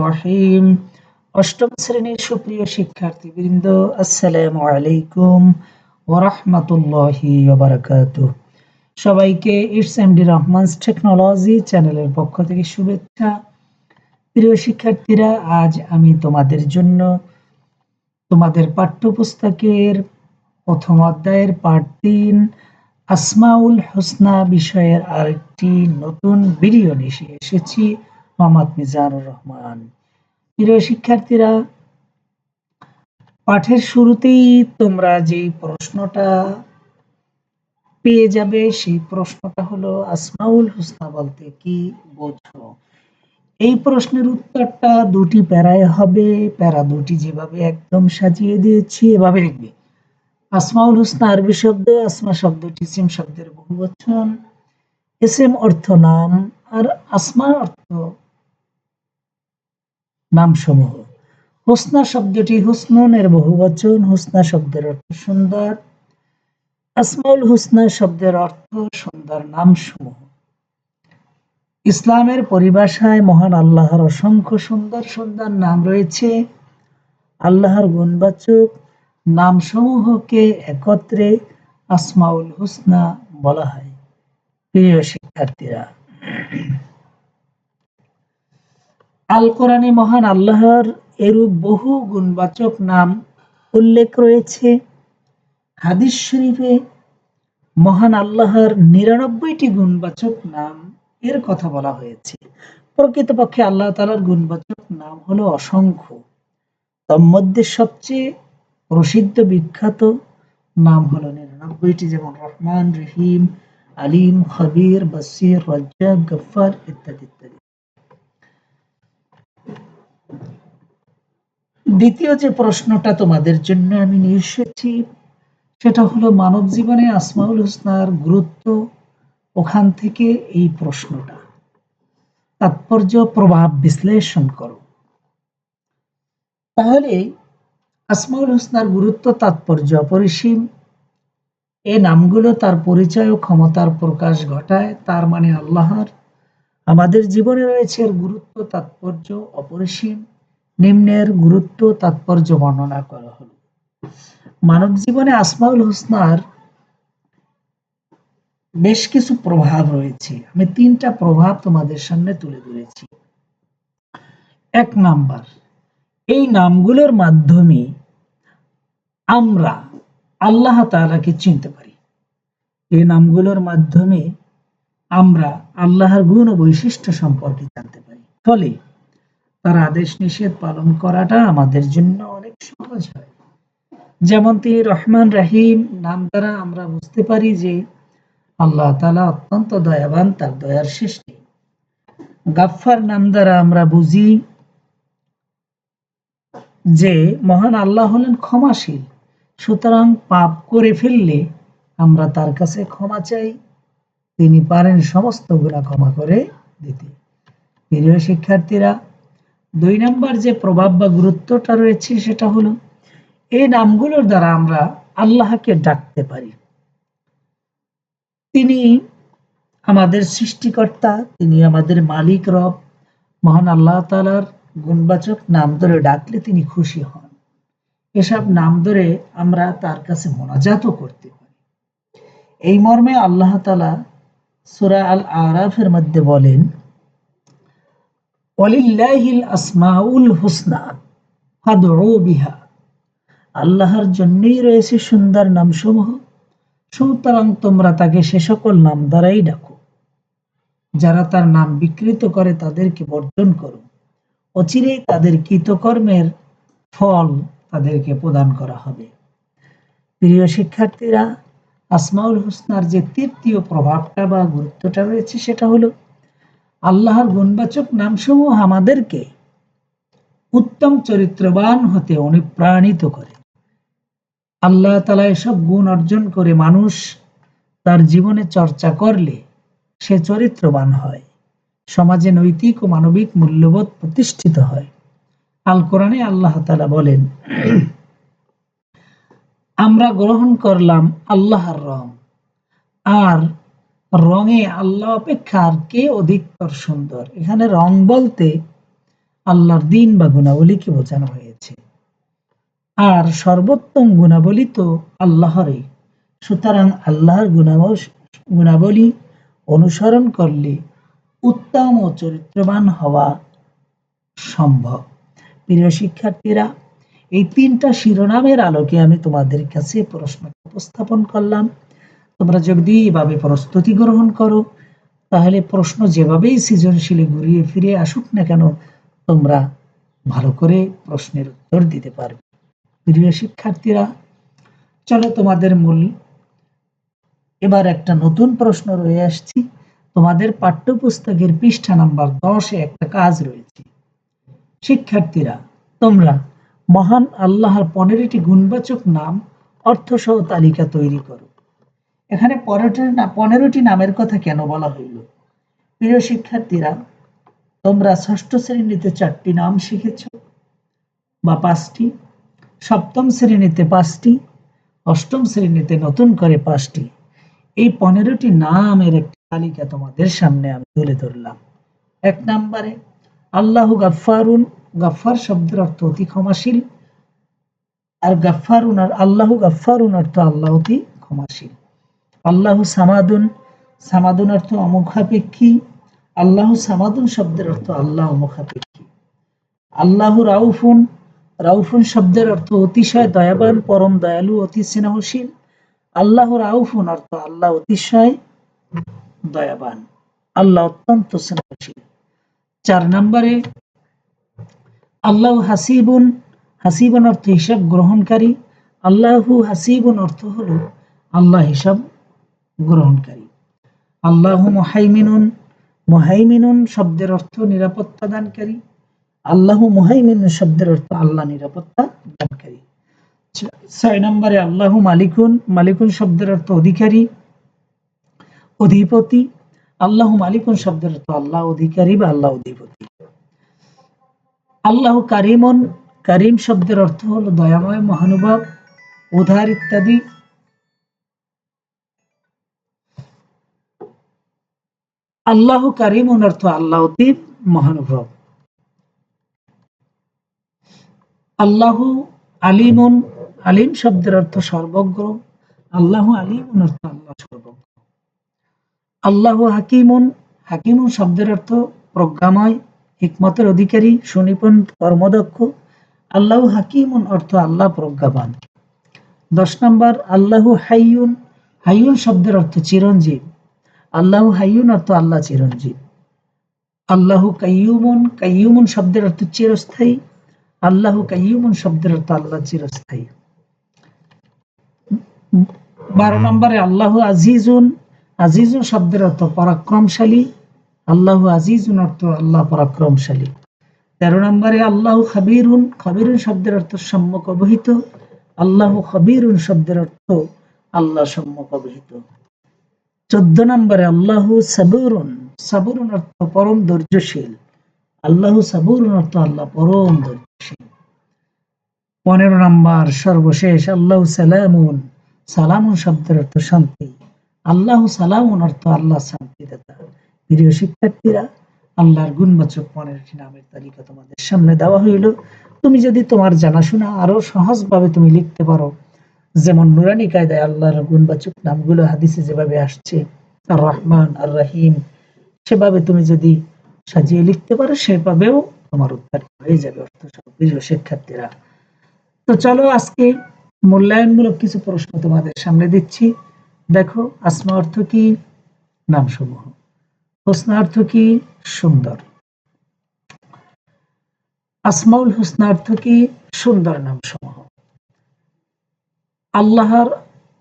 রহিম। অষ্টম শ্রেণির সুপ্রিয় আসসালামু আলাইকুম ওরহমতুল্লাহি সবাইকে ইটস এমডি রহমানস টেকনোলজি চ্যানেলের পক্ষ থেকে শুভেচ্ছা। প্রিয় শিক্ষার্থীরা, আজ আমি তোমাদের জন্য তোমাদের পাঠ্যপুস্তকের প্রথম অধ্যায়ের পাঠ তিন আসমাউল হোসনা বিষয়ের আরেকটি নতুন ভিডিও নিয়ে এসেছি। মোহাম্মদ মিজানুর রহমান। প্রিয় শিক্ষার্থীরা, পাঠের শুরুতেই তোমরা যে প্রশ্নটা পেয়ে যাবে, সেই প্রশ্নটা হলো, আসমাউল হোসনা বলতে কি বোঝো? এই প্রশ্নের উত্তরটা দুটি প্যারায় হবে। প্যারা দুটি যেভাবে একদম সাজিয়ে দিয়েছি, এভাবে লিখবে। আসমাউল হুসনা আরবি শব্দ, আসমা শব্দটি সিম শব্দের বহু বচন এসএম অর্থ নাম, আর আসমা অর্থ নাম সমূহ হুসনা শব্দটি হুসনুনের বহু বচন, হুসনা শব্দের অর্থ সুন্দর। আসমাউল হুসনা শব্দের অর্থ সুন্দর নাম সমূহ ইসলামের পরিভাষায় মহান আল্লাহর অসংখ্য সুন্দর সুন্দর নাম রয়েছে। আল্লাহর গুণবাচক নামসমূহকে একত্রে আসমাউল হুসনা বলা হয়। প্রিয় শিক্ষার্থীরা আল কোরআনে মহান আল্লাহর এরূপ বহু গুণবাচক নাম উল্লেখ রয়েছে। হাদিস শরীফে মহান আল্লাহর নিরানব্বইটি গুণবাচক নাম এর কথা বলা হয়েছে। প্রকৃতপক্ষে আল্লাহ তালার গুণবাচক নাম হলো অসংখ্য। তন্মধ্যে সবচেয়ে প্রসিদ্ধ বিখ্যাত নাম হলো নিরানব্বইটি, যেমন রহমান, রহিম, আলিম, খবির, বসির, রজ্জাক গফার ইত্যাদি ইত্যাদি। দ্বিতীয় যে প্রশ্নটা তোমাদের জন্য আমি নিয়ে এসেছি, সেটা হলো মানব জীবনে আসমাউল হোসনার গুরুত্ব ওখান থেকে এই প্রশ্নটা। তাৎপর্য, প্রভাব বিশ্লেষণ করো। তাহলে আসমাউল হোসনার গুরুত্ব, তাৎপর্য অপরিসীম। এ নামগুলো তার পরিচয় ও ক্ষমতার প্রকাশ ঘটায়, তার মানে আল্লাহর। আমাদের জীবনে রয়েছে এর গুরুত্ব, তাৎপর্য অপরিসীম। নিম্নের গুরুত্ব, তাৎপর্য বর্ণনা করা হল। মানব জীবনে আসমাউল হোসনার বেশ কিছু প্রভাব রয়েছে। আমি তিনটা প্রভাব তোমাদের সামনে তুলে ধরেছি। এক নাম্বার, এই নামগুলোর মাধ্যমে আমরা আল্লাহ তালাকে চিনতে পারি। এই নামগুলোর মাধ্যমে আমরা আল্লাহর গুণ ও বৈশিষ্ট্য সম্পর্কে জানতে পারি। ফলে তার আদেশ নিষেধ পালন করাটা আমাদের জন্য অনেক সহজ হয়। যেমন তিনি রহমান রাহিম নাম দ্বারা আমরা বুঝতে পারি যে আল্লাহ তালা অত্যন্ত দয়াবান, তার দয়ার শেষ নেই গাফফার নাম দ্বারা আমরা বুঝি যে মহান আল্লাহ হলেন ক্ষমাশীল। সুতরাং পাপ করে ফেললে আমরা তার কাছে ক্ষমা চাই। তিনি পারেন সমস্ত গুণা ক্ষমা করে দিতে। প্রিয় শিক্ষার্থীরা দুই নাম্বার যে প্রভাব বা গুরুত্বটা রয়েছে সেটা হলো, এই নামগুলোর দ্বারা আমরা আল্লাহকে ডাকতে পারি। তিনি আমাদের সৃষ্টিকর্তা, তিনি আমাদের মালিক রব, মহান আল্লাহ তালার গুণবাচক নাম ধরে ডাকলে তিনি খুশি হন। এসব নাম ধরে আমরা তার কাছে মোনাজাতও করতে পারি। এই মর্মে আল্লাহ তালা সুরা আল আরাফের মধ্যে বলেন অলিল্লাহিল আসমাউল হুসনা বিহা। আল্লাহর জন্যই রয়েছে সুন্দর নামসমূহ। সুতরাং তোমরা তাকে সে সকল নাম দ্বারাই ডাকো। যারা তার নাম বিকৃত করে তাদেরকে বর্জন করো। অচিরেই তাদের কৃতকর্মের ফল তাদেরকে প্রদান করা হবে। প্রিয় শিক্ষার্থীরা, আসমাউল হুসনার যে তৃতীয় প্রভাবটা বা গুরুত্বটা রয়েছে সেটা হলো আল্লাহর গুণবাচক নামসমূহ আমাদেরকে উত্তম চরিত্রবান হতে অনুপ্রাণিত করে। আল্লাহ তালা এসব গুণ অর্জন করে মানুষ তার জীবনে চর্চা করলে সে চরিত্রবান হয়, সমাজে নৈতিক ও মানবিক মূল্যবোধ প্রতিষ্ঠিত হয়। আল কোরআনে আল্লাহ তালা বলেন, আমরা গ্রহণ করলাম আল্লাহর রং আর রঙে আল্লাহ অপেক্ষা আর কে অধিকতর সুন্দর? এখানে রং বলতে আল্লাহর দিন বা গুণাবলীকে বোঝানো হয়েছে। আর সর্বোত্তম গুণাবলী তো আল্লাহরই। সুতরাং আল্লাহর গুণাবলী অনুসরণ করলে উত্তম ও চরিত্রবান হওয়া সম্ভব। প্রিয় শিক্ষার্থীরা, এই তিনটা শিরোনামের আলোকে আমি তোমাদের কাছে প্রশ্ন উপস্থাপন করলাম। তোমরা যদি এভাবে প্রস্তুতি গ্রহণ করো, তাহলে প্রশ্ন যেভাবেই সৃজনশীলে ঘুরিয়ে ফিরে আসুক না কেন, তোমরা ভালো করে প্রশ্নের উত্তর দিতে পারবে। প্রিয় শিক্ষার্থীরা, চলো তোমাদের মূল, এবার একটা নতুন প্রশ্ন রয়ে আসছি। তোমাদের পাঠ্যপুস্তকের পৃষ্ঠা নাম্বার দশে একটা কাজ রয়েছে। শিক্ষার্থীরা, তোমরা মহান আল্লাহর পনেরোটি গুণবাচক নাম, অর্থসহ তালিকা তৈরি করো। এখানে পনেরোটি পনেরোটি নামের কথা কেন বলা হইল? প্রিয় শিক্ষার্থীরা, তোমরা ষষ্ঠ শ্রেণীতে চারটি নাম শিখেছ বা পাঁচটি, সপ্তম শ্রেণীতে পাঁচটি, অষ্টম শ্রেণীতে নতুন করে পাঁচটি। এই পনেরোটি নামের একটি তালিকা তোমাদের সামনে আমি তুলে ধরলাম। এক নম্বরে, আল্লাহ গাফফারুন, গাফফার শব্দের অর্থ অতি ক্ষমাশীল, আর গাফফারুন আর আল্লাহ গাফফারুন অর্থ আল্লাহ অতি ক্ষমাশীল। আল্লাহ সামাদুন সামাদুন অর্থ অমুখাপেক্ষী, আল্লাহ সামাদুন শব্দের অর্থ আল্লাহ অমুখাপেক্ষী। আল্লাহ রাউফুন রাউফুন শব্দের অর্থ অতিশয় দয়াবান, পরম দয়ালু, অতি স্নেহশীল। আল্লাহ রাউফুন অর্থ আল্লাহ অতিশয় দয়াবান, আল্লাহ অত্যন্ত স্নেহশীল। চার নম্বরে, আল্লাহ হাসিবুন হাসিবুন অর্থ হিসাব গ্রহণকারী, আল্লাহু হাসিবুন অর্থ হলো আল্লাহ হিসাব গ্রহণকারী। আল্লাহ মুহাইমিনুন মুহাইমিনুন শব্দের অর্থ নিরাপত্তা দানকারী। আল্লাহ মুহাইমিনুন শব্দের অর্থ আল্লাহ নিরাপত্তা দানকারী। ছয় নম্বরে আল্লাহ মালিকুন মালিকুন শব্দের অর্থ অধিকারী, অধিপতি। আল্লাহ মালিকুন শব্দের অর্থ আল্লাহ অধিকারী বা আল্লাহ অধিপতি। আল্লাহ কারিমন, কারিম শব্দের অর্থ হলো দয়াময়, মহানুভব উধার ইত্যাদি। আল্লাহ কারিমন অর্থ আল্লাহ অতি মহানুভব। আল্লাহ আলিমুন, আলিম শব্দের অর্থ সর্বজ্ঞ। আল্লাহ আলিমুন অর্থ আল্লাহ সর্বজ্ঞ। আল্লাহ হাকিমুন হাকিমুন শব্দের অর্থ প্রজ্ঞাময়, হিকমতের অধিকারী, সুনিপুণ, কর্মদক্ষ। আল্লাহ হাকিমুন অর্থ আল্লাহ প্রজ্ঞাবান। দশ নম্বর, আল্লাহ হাইয়ুন হাইয়ুন শব্দের অর্থ চিরঞ্জীব। আল্লাহ হাইয়ুন অর্থ আল্লাহ চিরঞ্জীব। আল্লাহ কাইয়ুমুন কাইয়ুমুন শব্দের অর্থ চিরস্থায়ী। আল্লাহ কাইয়ুমুন শব্দের অর্থ আল্লাহ চিরস্থায়ী। বারো নম্বরে আল্লাহ আজিজুন আজিজুন শব্দের অর্থ পরাক্রমশালী। আল্লাহ আজিজুন অর্থ আল্লাহ পরাক্রমশালী। তেরো নম্বরে আল্লাহ খাবিরুন খাবিরুন শব্দের অর্থ সম্যক অবহিত। আল্লাহ খাবিরুন শব্দের অর্থ আল্লাহ সম্যক অবহিত। চোদ্দ নম্বরে আল্লাহ সাবুরুন। সাবুরুন অর্থ পরম ধৈর্যশীল। আল্লাহ সাবুরুন অর্থ আল্লাহ পরম ধৈর্যশীল। পনেরো নম্বর, সর্বশেষ, আল্লাহ সালামুন। সালামুন শব্দের অর্থ শান্তি। আল্লাহ সালামুন অর্থ আল্লাহ শান্তিদাতা। প্রিয় শিক্ষার্থীরা, আল্লাহর গুণবাচক পনেরোটি নামের তালিকা তোমাদের সামনে দেওয়া হইল। তুমি যদি তোমার জানাশোনা আরও সহজভাবে তুমি লিখতে পারো যেমন নুরানি কায়দায় আল্লাহর গুণবাচক নামগুলো হাদিসে যেভাবে আসছে আর রহমান আর রাহিম সেভাবে তুমি যদি সাজিয়ে লিখতে পারো, সেভাবেও তোমার উদ্ধার হয়ে যাবে, অর্থ। প্রিয় শিক্ষার্থীরা। তো চলো আজকে মূল্যায়নমূলক কিছু প্রশ্ন তোমাদের সামনে দিচ্ছি। দেখো, আসমা অর্থ কি, নামসমূহ। হোসনা কি, সুন্দর। আসমাউল হোসনা অর্থ কি, সুন্দর নামসমূহ। আল্লাহর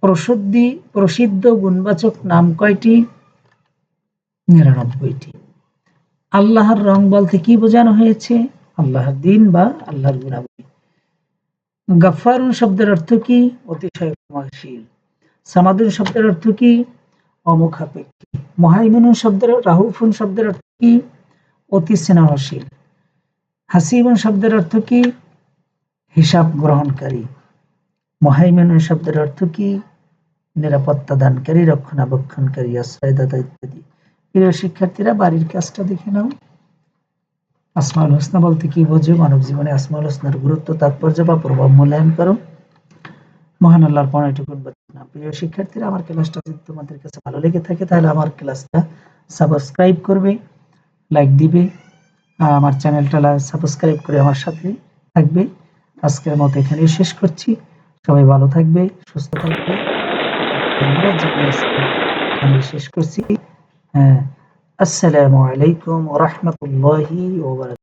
প্রসিদ্ধি, প্রসিদ্ধ গুণবাচক নাম কয়টি? নিরানব্বইটি। আল্লাহর রং বলতে কি বোঝানো হয়েছে? আল্লাহর দিন বা আল্লাহর গুণাবলী। গাফারুন শব্দের অর্থ কি? অতিশয় ক্ষমাশীল। সামাদুন শব্দের অর্থ কি? অমুখাপেক্ষী। মহাইমনুন শব্দের, রাহুফুন শব্দের অর্থ কি? অতি স্নেহশীল। হাসিবুন শব্দের অর্থ কি? হিসাব গ্রহণকারী। মহাইমনুন শব্দের অর্থ কি? নিরাপত্তা দানকারী, রক্ষণাবেক্ষণকারী, আশ্রয়দাতা ইত্যাদি। প্রিয় শিক্ষার্থীরা, বাড়ির কাজটা দেখে নাও। আসমাউল হোসনা বলতে কি বোঝো? মানব জীবনে আসমাউল হোসনার গুরুত্ব, তাৎপর্য বা প্রভাব মূল্যায়ন করো। মহান আল্লাহর পনেরোটুকুন না প্রিয় শিক্ষার্থীরা, আমার ক্লাসটা যদি তোমাদের কাছে ভালো লেগে থাকে, তাহলে আমার ক্লাসটা সাবস্ক্রাইব করবে, লাইক দিবে আমার চ্যানেলটা সাবস্ক্রাইব করে আমার সাথে থাকবে। আজকের মতো এখানেই শেষ করছি। সবাই ভালো থাকবে সুস্থ থাকবে। এখানেই শেষ করছি। হ্যাঁ আসসালামু আলাইকুম রাহমাতুল্লাহি ওয়া বারাকাতুহু।